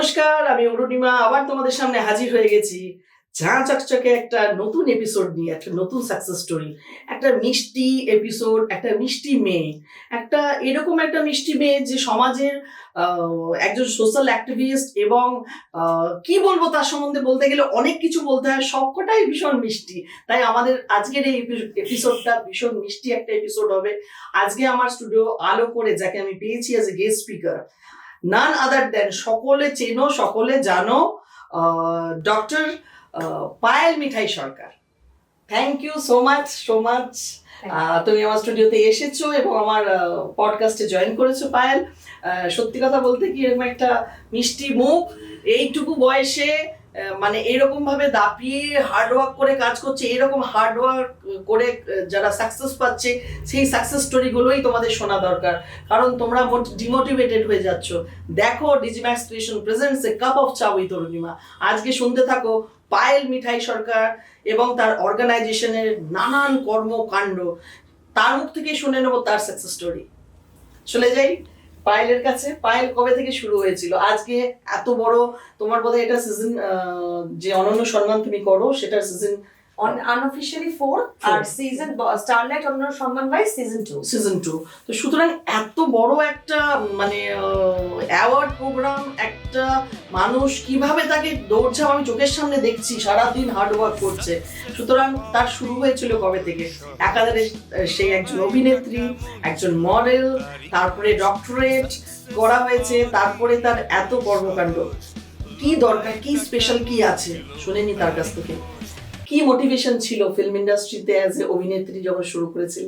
নমস্কার, আমি অরুণিমা, আবার তোমাদের সামনে হাজির হয়ে গেছি। ঝাঁ চকচকে একটা নতুন এপিসোড নিয়ে, একটা নতুন সাকসেস স্টোরি একটা মিষ্টি এপিসোড একটা মিষ্টি মেয়ে, একটা এরকম একটা মিষ্টি মেয়ে যে সমাজের একজন সোশ্যাল অ্যাক্টিভিস্ট এবং কি বলব তার সম্বন্ধে বলতে গেলে অনেক কিছু বলতে হয়, সবকটাই ভীষণ মিষ্টি। তাই আমাদের আজকের এই এপিসোডটা ভীষণ মিষ্টি একটা এপিসোড হবে। আজকে আমার স্টুডিও আলো করে, যাকে আমি পেয়েছি as a guest speaker none other than সকলে চেনো সকলে জানো doctor Payel Mithai Sarkar. Thank you so much so much তুমি আমার স্টুডিওতে এসেছ এবং আমার পডকাস্টে জয়েন করেছ পায়েল। সত্যি কথা বলতে কি এরকম একটা মিষ্টি মুখ এইটুকু বয়সে মানে এরকম ভাবে দাপিয়ে হার্ডওয়ার্ক করে কাজ করছে, এরকম হার্ডওয়ার্ক করে যারা সাকসেস পাচ্ছে, সেই সাকসেস স্টোরিগুলোই তোমাদের শোনা দরকার। কারণ তোমরা ডিমোটিভেটেড হয়ে যাচ্ছ। দেখো Digimax creation presents a cup of cha with Arunima আজকে শুনতে থাকো পায়েল মিঠাই সরকার এবং তার অর্গানাইজেশনের নানান কর্মকাণ্ড। তার মুখ থেকে শুনে নেব তার সাকসেস স্টোরি চলে যাই। পায়েলের কাছে, পায়েল কবে থেকে শুরু হয়েছিল? আজকে এত বড়, তোমার বোধহয় এটা সিজন যে অনন্য সম্মান তুমি করো, সেটার সিজন আনঅফিসিয়ালি ফোর আর সিজন স্টারলাইট অন্য সম্মান by season two season two তো সুতরাং এত বড় একটা মানে অ্যাওয়ার্ড প্রোগ্রাম একটা মানুষ কীভাবে তাকে দৌড়ঝাপ আমি চোখের সামনে দেখছি সারাদিন হার্ড ওয়ার্ক করছে। সুতরাং তার শুরু হয়েছিল কবে থেকে? একাধারে সে একজন অভিনেত্রী একজন মডেল তারপরে ডক্টরেট করা হয়েছে তারপরে তার এত কর্মকাণ্ড। কি দরকার কি স্পেশাল কি আছে? শুনেনি তার কাছ থেকে। কি মোটিভেশন ছিল ফিল্ম ইন্ডাস্ট্রিতে অ্যাজ এ অভিনেত্রী যখন শুরু করেছিল?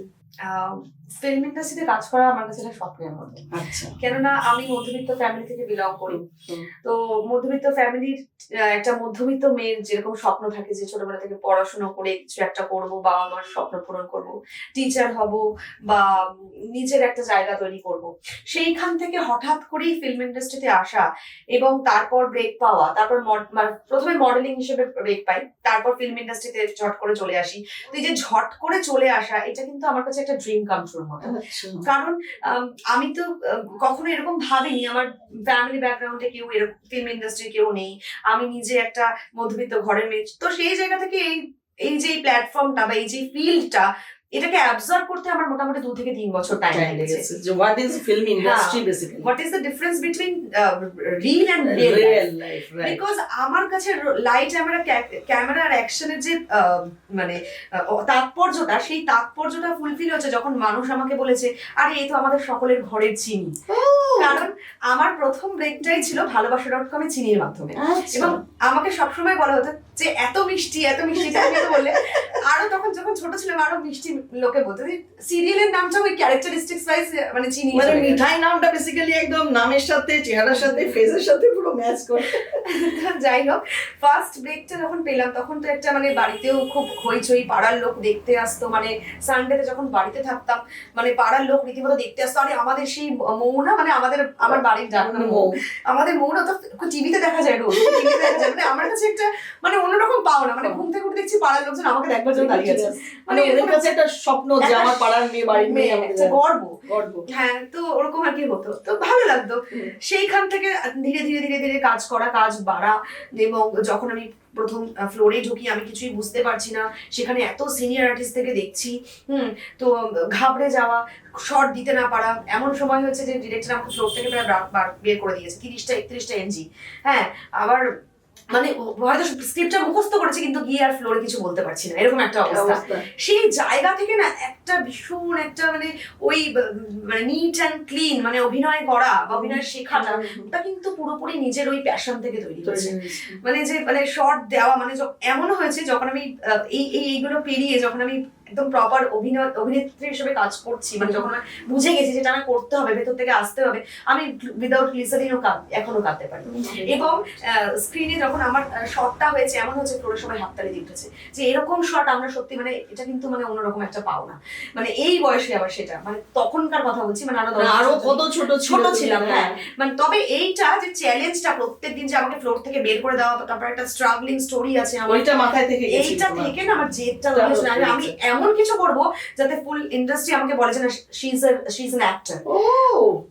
ফিল্ম ইন্ডাস্ট্রিতে কাজ করা আমার কাছে একটা স্বপ্নের মতো। আচ্ছা। কেননা আমি মধ্যবিত্ত ফ্যামিলি থেকে বিলং করি। তো মধ্যবিত্ত ফ্যামিলির একটা মধ্যবিত্ত মেয়ের যেরকম স্বপ্ন থাকে যে ছোটবেলা থেকে পড়াশোনা করে কিছু একটা করব বা আমার স্বপ্ন পূরণ করব টিচার হব বা নিজের একটা জায়গা তৈরি করব। সেইখান থেকে হঠাৎ করেই ফিল্ম ইন্ডাস্ট্রিতে আসা এবং তারপর ব্রেক পাওয়া তারপর মানে প্রথমে মডেলিং হিসেবে ব্রেক পাই তারপর ফিল্ম ইন্ডাস্ট্রিতে ঝট করে চলে আসি। তো এই যে ঝট করে চলে আসা এটা কিন্তু আমার কাছে একটা ড্রিম কাম ট্রুর মতো কারণ আম, আমি তো কখনো এরকম ভাবিনি। আমার ফ্যামিলি ব্যাকগ্রাউন্ডে কেউ এরকম ফিল্ম ইন্ডাস্ট্রি কেউ নেই। আমি নিজে একটা মধ্যবিত্ত ঘরের মেয়ে। তো সেই জায়গা থেকে এই এই যে প্ল্যাটফর্মটা বা এই যে ফিল্ডটা এটাকে অ্যাবজর্ব করতে আমার মোটামুটি দু থেকে তিন বছর টাইম লেগেছে। যে what is film industry basically what is the difference between reel and real life because আমার কাছে লাইট ক্যামেরা ক্যামেরার অ্যাকশনের যে মানে তাৎপর্যটা সেই তাৎপর্যটা ফুলফিল হচ্ছে যখন মানুষ আমাকে বলেছে আরে এই তো আমাদের সকলের ঘরের চিনি। কারণ আমার প্রথম ব্রেকটাই ছিল ভালোবাসা ডট কমে চিনির মাধ্যমে। আচ্ছা। এবং আমাকে সবসময় বলা হতো যে এত মিষ্টি এত মিষ্টি। বললে আরও তখন যখন ছোট ছিলাম আরও মিষ্টি লোকে বলতো সিরিয়ালের নামটা ওই ক্যারেক্টারিস্টিক্স ওয়াইজ মানে চিনি মানে মিঠাই নামটা বেসিক্যালি একদম নামের সাথে চেহারার সাথে ফেসের সাথে পুরো ম্যাচ করে। যাই হোক ফার্স্ট ব্রেকটা যখন পেলাম তখন তো একটা মানে বাড়িতেও খুব হইচই পাড়ার লোক দেখতে আসতো মানে সানডেতে যখন বাড়িতে থাকতাম মানে পাড়ার লোক রীতিমতো দেখতে আসতো। আরে আমাদের সেই মৌনা মানে আমাদের আমার বাড়ির ডাক মৌ। আমাদের মৌনা তো টিভিতে দেখা যায় রোজ। টিভিতে দেখা যায় মানে আমার কাছে একটা মানে অন্যরকম পাওনা। মানে ঘুম থেকে উঠে দেখছি পাড়ার লোকজন আমাকে দেখবার জন্য দাঁড়িয়ে আছে। মানে ওদের কাছে একটা স্বপ্ন যে আমার পাড়ার মেয়ে বাড়ির মেয়ে গর্ব। গর্ব। হ্যাঁ তো ওরকম আর কি হতো। তো ভালো লাগতো। সেইখান থেকে ধীরে ধীরে ধীরে ধীরে কাজ করা কাজ বাড়া এবং যখন আমি প্রথম ফ্লোরে ঢুকি আমি কিছুই বুঝতে পারছি না। সেখানে এত সিনিয়র আর্টিস্ট থেকে দেখছি হুম তো ঘাবড়ে যাওয়া শর্ট দিতে না পারা। এমন সময় হয়েছে যে ডিরেক্টর আমাকে ফ্লোর থেকে প্রায় বের করে দিয়েছে তিরিশটা একত্রিশটা এনজি হ্যাঁ আবার মানে হয়তো স্ক্রিপ্টটা মুখস্থ করেছে কিন্তু গিয়ে আর ফ্লোরে কিছু বলতে পারছি না। এরকম একটা অবস্থা। সেই জায়গা থেকে না একটা ভীষণ একটা মানে ওই মানে নিট অ্যান্ড ক্লিন মানে অভিনয় করা বা অভিনয় শেখাটা ওটা কিন্তু পুরোপুরি নিজের ওই প্যাশন থেকে তৈরি হয়েছে। মানে যে মানে শর্ট দেওয়া মানে এমন হয়েছে যখন আমি এই এইগুলো পেরিয়ে যখন আমি একদম প্রপার অভিনয় অভিনেত্রী হিসেবে কাজ করছি। মানে যখন আমি বুঝে গেছি যেটা আমার করতে হবে ভেতর থেকে আসতে হবে আমি উইদাউট গ্লিসারিনও এখনও কাঁদতে পারি। এবং স্ক্রিনে যখন আমার শটটা হয়েছে এমন হচ্ছে ফ্লোরের সবাই হাততালি দিয়ে উঠেছে। যে এরকম শট আমরা সত্যি মানে এটা কিন্তু মানে অন্যরকম একটা পাওনা। মানে এই বয়সে আবার সেটা মানে তখনকার কথা বলছি মানে আরও দশ আরও কত ছোট ছোট ছিলাম হ্যাঁ। মানে তবে এইটা যে চ্যালেঞ্জটা প্রত্যেকদিন যে আমাকে ফ্লোর থেকে বের করে দেওয়া তারপর একটা স্ট্রাগলিং স্টোরি আছে আমার। ওইটা মাথায় থেকে এইটা থেকে না আমার জেদটা আমি- আমি হয়েছে। এমন কিছু করব যাতে ফুল ইন্ডাস্ট্রি আমাকে বলে যে না she is she is an actor ও!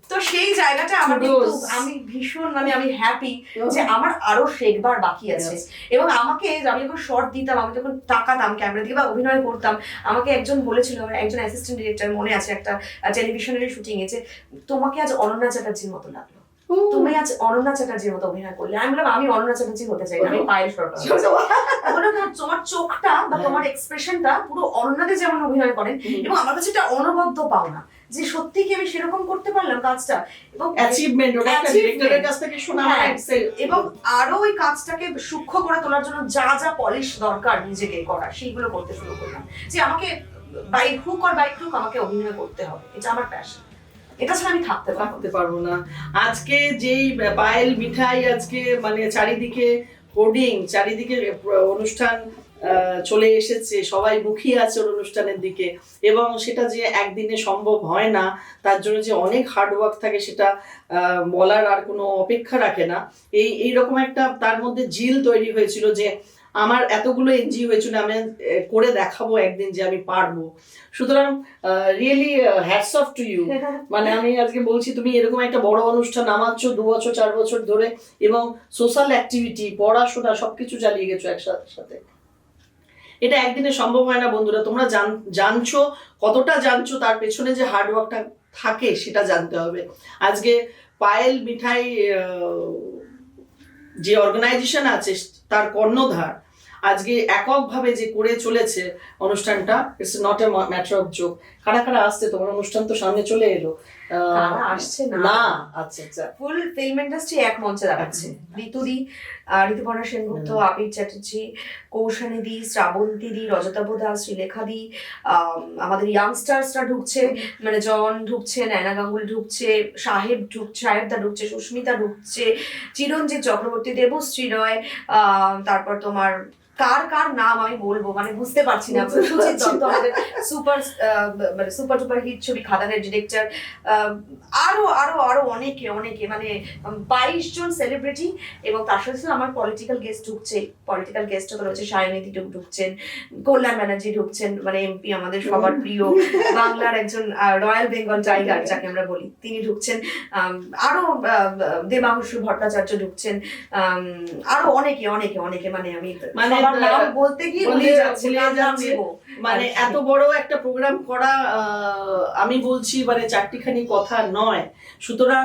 তো সেই জায়গাটা আমার কিন্তু আমি ভীষণ মানে আমি হ্যাপি যে আমার আরও শেখবার বাকি আছে। এবং আমাকে আমি যখন শর্ট দিতাম আমি যখন তাকাতাম ক্যামেরা দিয়ে বা অভিনয় করতাম আমাকে একজন বলেছিল আমার একজন অ্যাসিস্ট্যান্ট ডিরেক্টর মনে আছে একটা টেলিভিশনের শুটিং এ যে তোমাকে আজ অনন্যা চ্যাটার্জির মতো লাগল। তুমি আজ অনন্যা চ্যাটার্জির মতো অভিনয় করলে। আমি বললাম আমি অনন্যা চ্যাটার্জি হতে চাই আমি পায়েল "তোমার- চোখটা বা হ্যাঁ। তোমার এক্সপ্রেশনটা পুরো অনন্যাতে যেমন অভিনয় করেন এবং আমার কাছে এটা অনবদ্য পাওনা যে সত্যি কি আমি সেরকম করতে পারলাম কাজটা? এবং অ্যাচিভমেন্ট ওটা ডিরেক্টরের কাছ থেকে শোনা হ্যাঁ। এবং আরও ওই কাজটাকে সূক্ষ্ম করে তোলার জন্য যা যা পলিশ দরকার নিজেকে করা সেইগুলো করতে শুরু করলাম। যে আমাকে বাই হুক আর বাই ক্রুক আমাকে অভিনয় করতে হবে এটা আমার প্যাশন এটা ছাড়া আমি থাকতে থাকতে পারব না। আজকে যেই পায়েল মিঠাই আজকে মানে চারিদিকে হোর্ডিং চারিদিকে অনুষ্ঠান চলে এসেছে, সবাই মুখিয়ে আছে ওর অনুষ্ঠানের দিকে এবং সেটা যে একদিনে সম্ভব হয় না, তার জন্য যে অনেক হার্ড ওয়ার্ক থাকে সেটা বলার আর কোনো অপেক্ষা রাখে না। এই এইরকম একটা তার মধ্যে জিল তৈরি হয়েছিল যে আমার এতগুলো এনজি হয়েছিল আমি করে দেখাবো একদিন যে আমি পারব। সুতরাং really hats off to you মানে আমি আজকে বলছি তুমি এরকম একটা বড় অনুষ্ঠান নামাচ্ছ দু বছর চার বছর ধরে এবং সোশ্যাল অ্যাক্টিভিটি পড়াশোনা সবকিছু চালিয়ে গেছো একসাথে সাথে। এটা একদিনে সম্ভব হয় না বন্ধুরা। তোমরা জান- জানছো কতটা জানছো তার পেছনে যে হার্ডওয়ার্কটা থাকে সেটা জানতে হবে। আজকে পায়েল মিঠাই যে অর্গানাইজেশন আছে তার কর্ণধার। আজকে এককভাবে যে করে চলেছে অনুষ্ঠানটা it's not a matter of joke কারা কারা আসছে? তোমার অনুষ্ঠান তো সামনে চলে এলো। কারা আসছে না? আচ্ছা আচ্ছা। ফুল ফিল্ম ইন্ডাস্ট্রি এক মঞ্চে দাঁড়াচ্ছে। ঋতুদি আহ, ঋতুপর্ণা সেনগুপ্ত আবির চ্যাটার্জি কৌশানীদি শ্রাবন্তীদি রজতাভ দাস শ্রীলেখাদি আম, আমাদের ইয়াংস্টার্সরা ঢুকছে। মানে জন ঢুকছে নয়না গাঙ্গুলি ঢুকছে সাহেব ঢুকছে সাহেবদা ঢুকছে সুস্মিতা ঢুকছে চিরঞ্জিত চক্রবর্তী দেবশ্রী রয় আহ, তারপর তোমার কার কার নাম আমি বলব? মানে বুঝতে পারছি না। পারছি। দত্ত আমাদের সুপার মানে সুপার টুপার হিট ছবি খাদানের ডিরেক্টর আরও আরও আরও অনেকে অনেকে মানে বাইশ জন সেলিব্রিটি এবং তার সাথে আমার পলিটিক্যাল গেস্ট ঢুকছে। পলিটিক্যাল গেস্ট তো রয়েছে সায়নিধি ঢুক ঢুকছেন কল্যাণ ব্যানার্জি ঢুকছেন মানে এমপি আমাদের সবার প্রিয় বাংলার একজন রয়্যাল বেঙ্গল টাইগার যাকে আমরা বলি তিনি ঢুকছেন। আরও দেবাংশু ভট্টাচার্য ঢুকছেন। আরও অনেকে অনেকে অনেকে মানে আমি মানে নাম বলতে গিয়ে ভুলে যাচ্ছি? মানে আচ্ছা। এত বড় একটা প্রোগ্রাম করা আমি বলছি মানে চারটিখানি কথা নয়। সুতরাং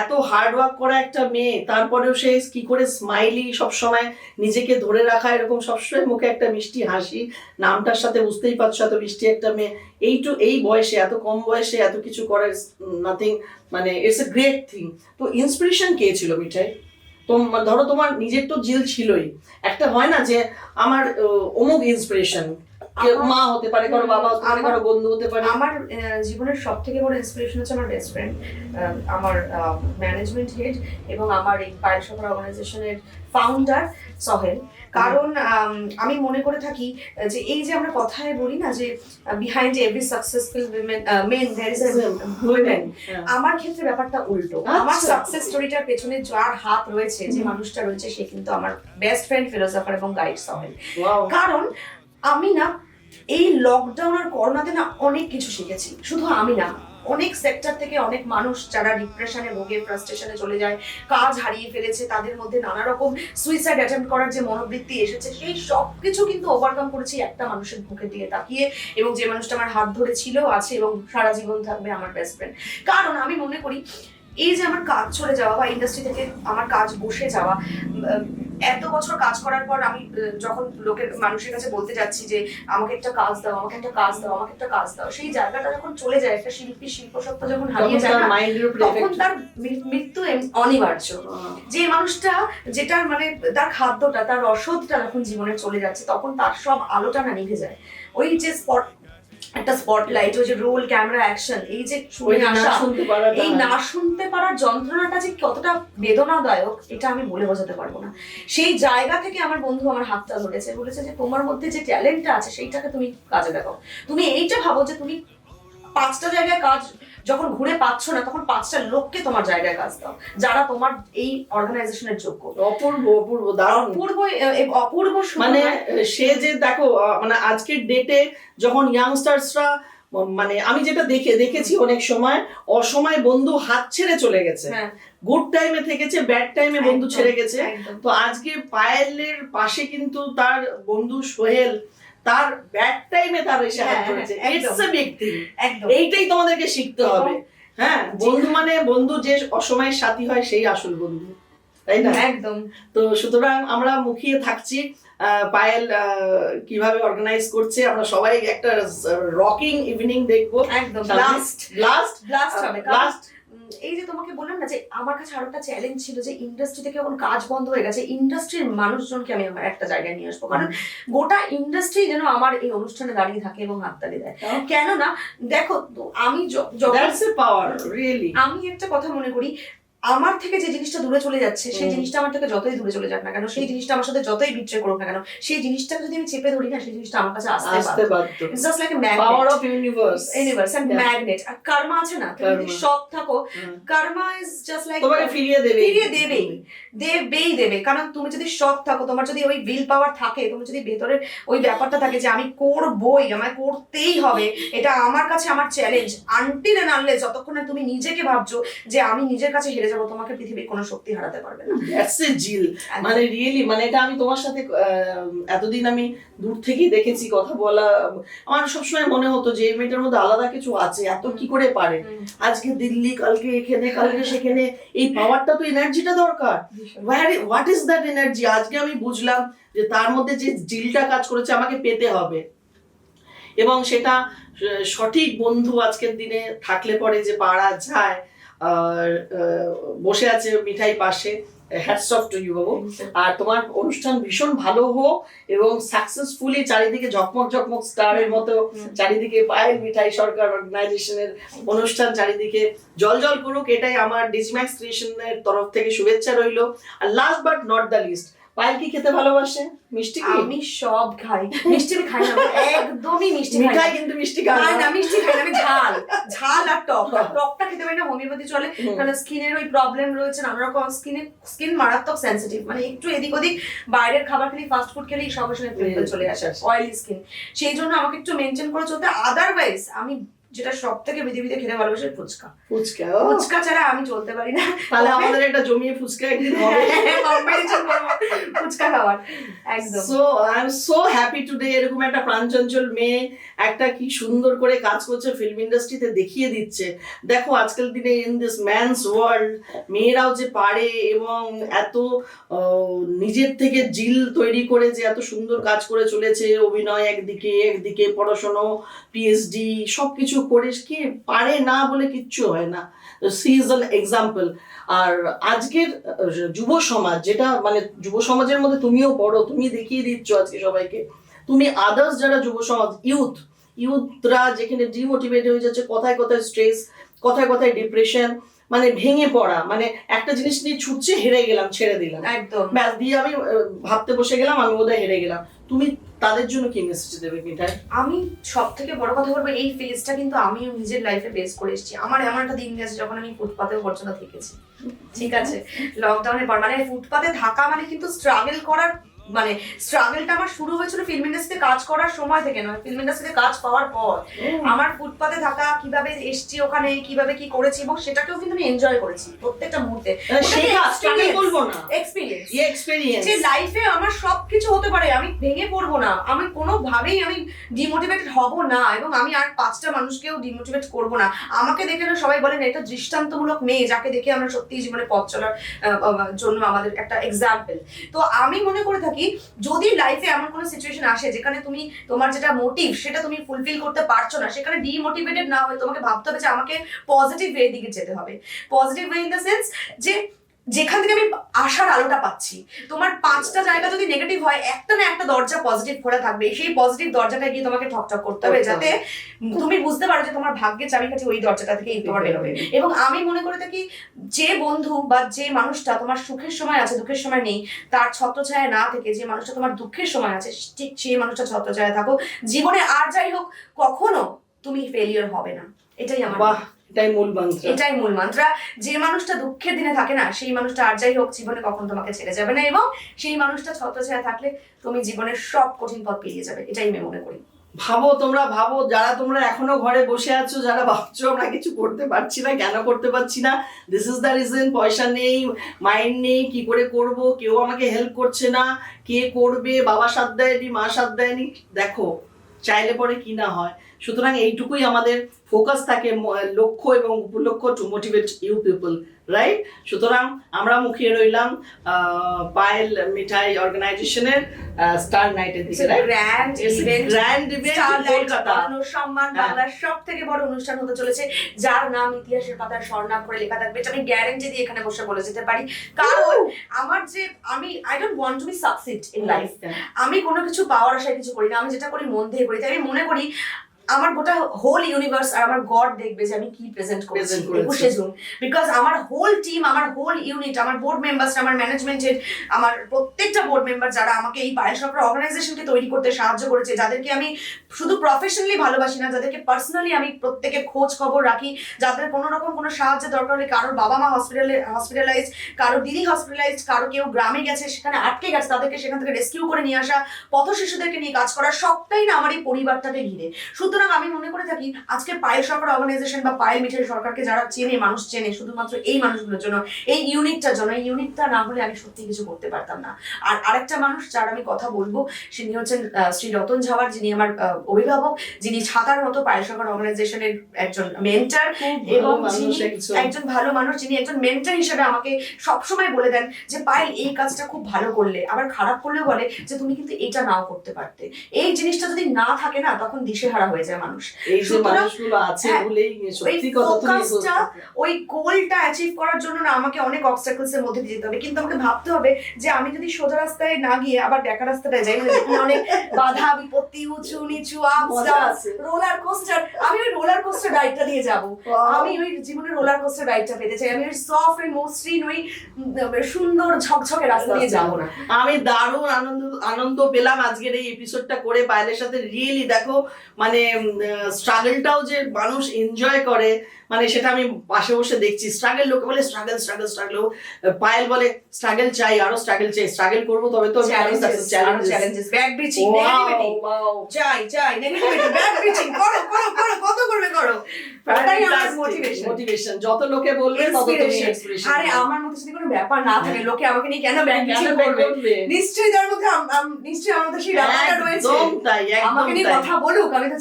এত হার্ড ওয়ার্ক করা একটা মেয়ে তারপরেও সে কি করে স্মাইলি সবসময় নিজেকে ধরে রাখা এরকম সবসময় মুখে একটা মিষ্টি হাসি নামটার সাথে বুঝতেই পারছ এত মিষ্টি একটা মেয়ে। এইটু এই বয়সে এত কম বয়সে এত কিছু করার নাথিং মানে ইটস এ গ্রেট থিং তো ইন্সপিরেশন কে ছিল মিঠাই? ধরো তোমার নিজের তো জিল ছিলই। একটা হয় না যে আমার অমুক ইন্সপিরেশন মা হতে পারে কারও বাবা হতে পারে কারও বন্ধু হতে পারে। আমার জীবনের সব থেকে বড় ইন্সপিরেশন হচ্ছে আমার বেস্ট ফ্রেন্ড আমার ম্যানেজমেন্ট হেড এবং আমার এই পায়েল সফর অর্গানাইজেশনের ফাউন্ডার সহেল। কারণ আম, মনে করে থাকি যে এই যে আমরা কথায় বলি না যে behind every successful men there is women. আমার ক্ষেত্রে ব্যাপারটা উল্টো। আচ্ছা। আমার সাকসেস স্টোরিটার পেছনে যার হাত রয়েছে যে মানুষটা রয়েছে সে কিন্তু আমার বেস্ট ফ্রেন্ড ফিলোসফার এবং গাইড সহেল। কারণ আমি না এই লকডাউন আর করোনাতে না অনেক কিছু শিখেছি। শুধু আমি না, অনেক সেক্টর থেকে অনেক মানুষ যারা ডিপ্রেশনে ভোগে ফ্রাস্ট্রেশনে চলে যায়, কাজ হারিয়ে ফেলেছে, তাদের মধ্যে নানা রকম সুইসাইড অ্যাটেম্প করার যে মনোবৃত্তি এসেছে, সেই সব কিছু কিন্তু ওভারকাম করেছি একটা মানুষের মুখের দিকে তাকিয়ে এবং যে মানুষটা আমার হাত ধরে ছিল, আছে এবং সারা জীবন থাকবে আমার বেস্ট ফ্রেন্ড কারণ আমি মনে করি এই যে আমার কাজ চলে যাওয়া বা ইন্ডাস্ট্রি থেকে আমার কাজ বসে যাওয়া এত বছর কাজ করার পর আমি যখন লোকের মানুষের কাছে বলতে যাচ্ছি যে আমাকে একটা কাজ দাও আমাকে একটা কাজ দাও আমাকে একটা কাজ দাও সেই জায়গাটা যখন চলে যায় একটা শিল্পী শিল্প শিল্পসত্তা যখন হারিয়ে যায় তখন তার মৃত্যু অনিবার্য। যে মানুষটা যেটার মানে তার খাদ্যটা তার রসদটা যখন জীবনে চলে যাচ্ছে তখন তার সব আলোটা না নিভে যায়। ওই যে স্পট একটা স্পটলাইট ওই যে রোল ক্যামেরা অ্যাকশন এই যে শুনে না আসা এই না শুনতে পারার যন্ত্রণাটা যে কতটা বেদনাদায়ক এটা আমি বলে বোঝাতে পারব না। সেই জায়গা থেকে আমার বন্ধু আমার হাতটা ধরেছে বলেছে যে তোমার মধ্যে যে ট্যালেন্টটা আছে সেইটাকে তুমি কাজে দেখাও তুমি এইটা ভাবো যে তুমি পাঁচটা জায়গায় কাজ যখন ঘুরে পাচ্ছ না তখন পাঁচটা লোককে তোমার জায়গায় কাজ দাও যারা তোমার এই অর্গানাইজেশনের যোগ্য। অপূর্ব অপূর্ব দারুণ। অপূর্ব অপূর্ব মানে সে যে দেখো মানে আজকের ডেটে যখন ইয়াংস্টার্সরা মানে আমি যেটা দেখে দেখেছি অনেক সময় অসময় বন্ধু হাত ছেড়ে চলে গেছে। হ্যাঁ। গুড টাইমে থেকেছে ব্যাড টাইমে বন্ধু ছেড়ে গেছে। তো আজকে পায়েলের পাশে কিন্তু তার বন্ধু সোহেল তার ব্যাড টাইমে তার এসে হাত ধরেছে ইটস এ বিগ থিং এইটাই তোমাদেরকে শিখতে হবে। হ্যাঁ বন্ধু মানে বন্ধু যে অসময়ের সাথী হয় সেই আসল বন্ধু। তাই না? একদম। তো সুতরাং আমরা মুখিয়ে থাকছি। আহ, পায়েল কীভাবে অর্গানাইজ করছে আমরা সবাই একটা রকিং ইভিনিং দেখব। একদম। লাস্ট লাস্ট ব্লাস্ট হবে। লাস্ট এই যে তোমাকে বললাম না যে আমার কাছে আরও একটা চ্যালেঞ্জ ছিল যে ইন্ডাস্ট্রি থেকে এখন কাজ বন্ধ হয়ে গেছে ইন্ডাস্ট্রির মানুষজনকে আমি আমার একটা জায়গায় নিয়ে আসব। কারণ গোটা ইন্ডাস্ট্রি যেন আমার এই অনুষ্ঠানে দাঁড়িয়ে থাকে এবং হাততালি দেয়। কেননা দেখো আমি আমি একটা কথা মনে করি আমার থেকে যে জিনিসটা দূরে চলে যাচ্ছে সেই জিনিসটা আমার থেকে যতই দূরে চলে যাক না কেন সেই জিনিসটা আমার সাথে যতই বিট্রে করুক না কেন সেই জিনিসটাকে যদি আমি চেপে ধরি না সেই জিনিসটা আমার কাছে আসতে আসতে বাধ্য। It's just like a power of universe universe and magnet R karma আছে না তুমি যদি. সৎ থাকো কার্মা ইজ জাস্ট লাইক তোমাকে ফিরিয়ে দেবে ফিরিয়ে দেবেই। দেবেই দেবে। কারণ তুমি যদি সৎ থাকো তোমার যদি ওই উইল পাওয়ার থাকে তুমি যদি ভেতরের ওই ব্যাপারটা থাকে যে আমি করবই আমায় করতেই হবে এটা আমার কাছে আমার চ্যালেঞ্জ আনটিল এন্ড আনলেস যতক্ষণ না তুমি নিজেকে ভাবছ যে আমি নিজের কাছে হেরে যাব তোমাকে পৃথিবীর কোনো শক্তি হারাতে পারবে না। দ্যাটস এ জিল মানে রিয়েলি মানে এটা আমি তোমার সাথে এতদিন আমি দূর থেকেই দেখেছি কথা বলা। আমার সবসময় মনে হতো যে এই মেয়েটার মধ্যে আলাদা কিছু আছে এত কি করে পারে? আজকে দিল্লি কালকে এখানে কালকে সেখানে এই পাওয়ারটা তো এনার্জিটা দরকার। হোয়াট ইজ দ্যাট এনার্জি আজকে আমি বুঝলাম যে তার মধ্যে যে জিলটা কাজ করেছে আমাকে পেতে হবে। এবং সেটা সঠিক বন্ধু আজকের দিনে থাকলে পরে যে পাড়া যায় বসে আছে মিঠাই পাশে হ্যাটস অফ টু ইউ বাবু। আর তোমার অনুষ্ঠান ভীষণ ভালো হোক এবং সাকসেসফুলি চারিদিকে ঝকমক ঝকমক স্টারের মতো চারিদিকে পায়েল মিঠাই সরকার অর্গানাইজেশনের অনুষ্ঠান চারিদিকে জল জল করুক এটাই আমার ডিজিম্যাক্স ক্রিয়েশনের তরফ থেকে শুভেচ্ছা রইল। আর last but not the least Payel কি খেতে ভালোবাসে? মিষ্টি কি? আমি সব খাই। মিষ্টি খাই না একদমই মিষ্টি খাই মিঠাই কিন্তু মিষ্টি খাই না। মিষ্টি খাই না আমি ঝাল। ঝাল আর টক। টকটা খেতে পারি না হোমিওপ্যাথি চলে। কারণ স্কিনের ওই প্রবলেম রয়েছে নানা রকম স্কিনে স্কিন মারাত্মক সেন্সিটিভ মানে একটু এদিক ওদিক বাইরের খাবার খেলে ফাস্ট ফুড খেলেই সঙ্গে সঙ্গে চলে আসে। অয়েলি স্কিন সেই জন্য আমাকে একটু মেনটেন করে চলতে। আদারওয়াইজ আমি যেটা সব থেকে পৃথিবীতে খেতে ভালোবাসি ফুচকা। ফুচকা? ফুচকা ছাড়া আমি চলতে পারি না। তাহলে আমাদের একটা জমিয়ে ফুচকা একদিন হবে। ফুচকা খাওয়ার। একদম। So I am so happy today এরকম একটা প্রাণচঞ্চল মেয়ে একটা কি সুন্দর করে কাজ করছে ফিল্ম ইন্ডাস্ট্রিতে দেখিয়ে দিচ্ছে। দেখো আজকাল দিনে ইন দিস ম্যানস ওয়ার্ল্ড মেয়েরাও যে পারে এবং এত নিজের থেকে জিল তৈরি করে যে এত সুন্দর কাজ করে চলেছে অভিনয় একদিকে একদিকে পড়াশোনা পিএইচডি সব কিছু করে কি? পারে না বলে কিচ্ছু হয় না। সি ইজ অ্যান এক্সাম্পল আর আজকের যুব সমাজ, যেটা মানে যুব সমাজের মধ্যে তুমিও পড়ো, তুমি দেখিয়ে দিচ্ছ আজকে সবাইকে। তুমি আদার্স যারা যুব সমাজ ইউথ ইউথরা যেখানে ডিমোটিভেট হয়ে যাচ্ছে, কথায় কথায় স্ট্রেস কথায় কথায় ডিপ্রেশন মানে ভেঙে পড়া মানে একটা জিনিস নিয়ে ছুটছে হেরে গেলাম ছেড়ে দিলাম। একদম। ব্যাস দিয়ে আমি ভাবতে বসে গেলাম আমি বোধহয় হেরে গেলাম। তুমি তাদের জন্য কি মেসেজ দেবে মিঠাই আমি সব থেকে বড় কথা বলব এই ফেজটা কিন্তু আমিও নিজের লাইফে ফেস করে এসেছি। আমার এমন একটা দিন গেছে যখন আমি ফুটপাতেও পর্যন্ত থেকেছি। ঠিক আছে? লকডাউনের পর মানে ফুটপাতে থাকা মানে কিন্তু স্ট্রাগল করার মানে স্ট্রাগলটা আমার শুরু হয়েছিল ফিল্ম ইন্ডাস্ট্রিতে কাজ করার সময় থেকে নয় ফিল্ম ইন্ডাস্ট্রিতে কাজ পাওয়ার পর। আমার ফুটপাতে থাকা কীভাবে এসছি ওখানে কীভাবে কি করেছি এবং সেটাকেও কিন্তু আমি এনজয় করেছি প্রত্যেকটা মুহূর্তে। এক্সপিরিয়েন্স যে লাইফে আমার সবকিছু হতে পারে আমি ভেঙে পড়ব না। আমি কোনোভাবেই আমি ডিমোটিভেটেড হব না এবং আমি আর পাঁচটা মানুষকেও ডিমোটিভেট করব না। আমাকে দেখে না সবাই বলেন এটা দৃষ্টান্তমূলক মেয়ে যাকে দেখে আমরা সত্যি জীবনে পথ চলার জন্য আমাদের একটা এক্সাম্পল তো আমি মনে করে থাকি যদি লাইফে এমন কোনো সিচুয়েশন আসে যেখানে তুমি তোমার যেটা মোটিভ সেটা তুমি ফুলফিল করতে পারছ না, সেখানে ডিমোটিভেটেড না হয়ে তোমাকে ভাবতে হবে যে আমাকে পজিটিভ ওয়ে দিকে যেতে হবে। Positive way in the sense যে যেখান থেকে আমি আশার আলোটা পাচ্ছি। তোমার পাঁচটা জায়গা যদি নেগেটিভ হয় একটা না একটা দরজা পজিটিভ খোলা থাকবে। সেই পজিটিভ দরজাটা গিয়ে তোমাকে ঠকঠক করতে হবে যাতে তুমি বুঝতে পারো যে তোমার ভাগ্যের চাবিকাঠি ওই দরজাটা থেকেই তোমার বেরোবে এবং আমি মনে করে থাকি যে বন্ধু বা যে মানুষটা তোমার সুখের সময় আছে দুঃখের সময় নেই তার ছত্রছায়া না থেকে যে মানুষটা তোমার দুঃখের সময় আছে ঠিক সেই মানুষটা ছত্রছায়া থাকো জীবনে আর যাই হোক কখনো তুমি ফেলিওর হবে না। এটাই আমার এটাই মূল মন্ত্র। এটাই মূল মাত্রা যে মানুষটা দুঃখের দিনে থাকে না সেই মানুষটা আর যাই হোক জীবনে কখন তোমাকে ছেড়ে যাবে না এবং সেই মানুষটা ছত্রছায়া থাকলে তুমি জীবনের সব কঠিন পথ পেরিয়ে যাবে এটাই আমি মনে করি। ভাবো তোমরা ভাবো যারা তোমরা এখনও ঘরে বসে আছো যারা ভাবছ আমরা কিছু করতে পারছি না কেন করতে পারছি না দিস ইজ দ্য রিজন পয়সা নেই মাইন্ড নেই কি করে করব কেউ আমাকে হেল্প করছে না কে করবে বাবা সাথ দেয়নি মা সাথ দেয়নি দেখো চাইলে পরে কি না হয়। সুতরাং এইটুকুই আমাদের ফোকাস থাকে লক্ষ্য এবং উপলক্ষ্য to motivate you people right সুতরাং আমরা মুখিয়ে রইলাম পায়েল মিঠাই অর্গানাইজেশনের স্টার নাইটের দিকে grand event grand event Kolkata সম্মান। বাংলার সব থেকে বড় অনুষ্ঠান হতে চলেছে যার নাম ইতিহাসের পাতায় স্বর্ণাক্ষরে লেখা থাকবে এটা আমি গ্যারেন্টি দিয়ে এখানে বসে বলে যেতে পারি। কারণ আমার যে আমি I don't want to be succeed in life আমি কোনো কিছু পাওয়ার আশায় কিছু করি না আমি যেটা করি মন থেকে করি তাই আমি মনে করি আমার গোটা হোল ইউনিভার্স আর আমার গড দেখবে যে আমি কি প্রেজেন্ট করেছি Present একুশে জুন। বিকজ আমার হোল টিম আমার হোল ইউনিট আমার বোর্ড মেম্বার্স আমার ম্যানেজমেন্টের আমার প্রত্যেকটা বোর্ড মেম্বার যারা আমাকে এই সরকার অর্গানাইজেশনকে তৈরি করতে সাহায্য করেছে যাদেরকে আমি শুধু প্রফেশনালি ভালোবাসি না যাদেরকে পার্সোনালি আমি প্রত্যেকে খোঁজ খবর রাখি যাদের কোনো রকম কোনো সাহায্যের দরকার হলে কারোর বাবা মা হসপিটালে হসপিটালাইজ কারও দিদি হসপিটালাইজ কারও কেউ গ্রামে গেছে সেখানে আটকে গেছে তাদেরকে সেখান থেকে রেস্কিউ করে নিয়ে আসা পথ শিশুদেরকে নিয়ে কাজ করা সবটাই না আমার এই পরিবারটাকে ঘিরে। সুতরাং আমি মনে করে থাকি আজকে পায়েল সরকার অর্গানাইজেশন বা পায়েল মিঠাই সরকারকে যারা চেনে মানুষ চেনে শুধুমাত্র এই মানুষগুলোর জন্য এই ইউনিটটার জন্য এই ইউনিটটা না হলে আমি সত্যি কিছু করতে পারতাম না। আর আরেকটা মানুষ যার আমি কথা বলব তিনি হচ্ছেন শ্রী রতন ঝাওয়ার যিনি আমার অভিভাবক যিনি ছাতার মতো পায়েল সরকার অর্গানাইজেশনের একজন মেন্টার এবং যিনি একজন। ভালো মানুষ যিনি একজন মেন্টার হিসেবে আমাকে সবসময় বলে দেন যে পায়েল এই কাজটা খুব ভালো করলে আবার খারাপ করলেও বলে যে তুমি কিন্তু এটা নাও করতে পারতে। এই জিনিসটা যদি না থাকে না তখন দিশেহারা হয়ে যায়। মানুষ। এই যে মানুষগুলো আছে হ্যাঁ, বলেই সত্যি কথা ফোকাসটা ওই গোলটা অ্যাচিভ করার জন্য না আমাকে অনেক অবস্টাকলস এর মধ্যে দিয়ে যেতে হবে। কিন্তু আমাকে ভাবতে হবে যে আমি যদি সোজা রাস্তায় না গিয়ে আবার দেখা রাস্তাটায় যাই মানে যেখানে অনেক বাধা বিপত্তি উঁচু নিচু রোলার কোস্টার আমি ওই রোলার কোস্টার রাইডটা দিয়ে যাব। আমি ওই জীবনের রোলার কোস্টার রাইডটা পেতে চাই। আমি ওই সফট ওই মসৃণ ওই সুন্দর ঝকঝকে রাস্তা দিয়ে যাব না। আমি দারুণ আনন্দ আনন্দ পেলাম আজকের এই এপিসোডটা করে। পায়েলের সাথে রিয়েলি দেখো মানে স্ট্রাগলটাও যে মানুষ এনজয় করে মানে সেটা আমি পাশে বসে দেখছি। স্ট্রাগল লোকে বলে স্ট্রাগল স্ট্রাগল স্ট্রাগল পায়েল বলে স্ট্রাগল চাই আরও স্ট্রাগল চাই। স্ট্রাগল করব তবে তো চ্যালেঞ্জেস চ্যালেঞ্জেস ব্যাক ব্রিচিং চাই চাই নেগেটিভিটি ব্যাক ব্রিচিং করো করো করো কত করবে করো? মোটিভেশন মোটিভেশন যত লোকে বলবে তত. আরে আমার মধ্যে যদি কোনো ব্যাপার না থাকে লোকে আমাকে নিয়ে কেন ব্যাক ব্রিচিং করবে? নিশ্চয়ই তার মধ্যে নিশ্চয়ই আমার সেই ব্যাপারটা রয়েছে। একদম তাই একদম আমাকে নিয়ে কথা বলুক আমি তো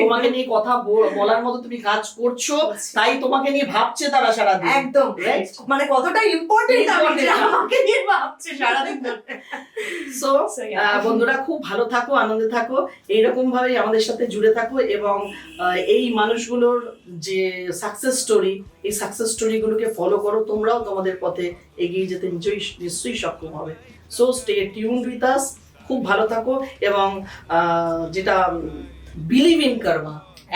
তোমাকে নিয়ে কথা বল- বলার মতো তুমি কাজ করছ তাই তোমাকে নিয়ে ভাবছে তারা সারাদিন। একদম। মানে কতটা ইম্পর্টেন্ট. আমাকে নিয়ে ভাবছে সারাদিন সো বন্ধুরা খুব ভালো থাকো আনন্দে থাকো এইরকম ভাবেই আমাদের সাথে জুড়ে থাকো এবং এই মানুষগুলোর যে সাকসেস স্টোরি এই সাকসেস স্টোরিগুলোকে ফলো করো তোমরাও তোমাদের পথে এগিয়ে যেতে নিশ্চয়ই নিশ্চয়ই সক্ষম হবে। So stay tune with us খুব ভালো থাকো এবং আহ, যেটা বিলিভ ইন কর্মা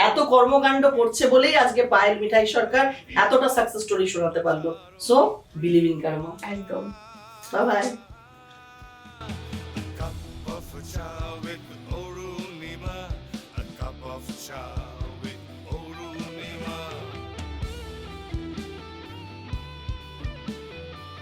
এত কর্মকাণ্ড করছে বলেই আজকে পায়ের মিঠাই সরকার এতটা সাকসেস স্টোরি শোনাতে পারল। সো বিলিভ ইন কর্মা একদম। বাই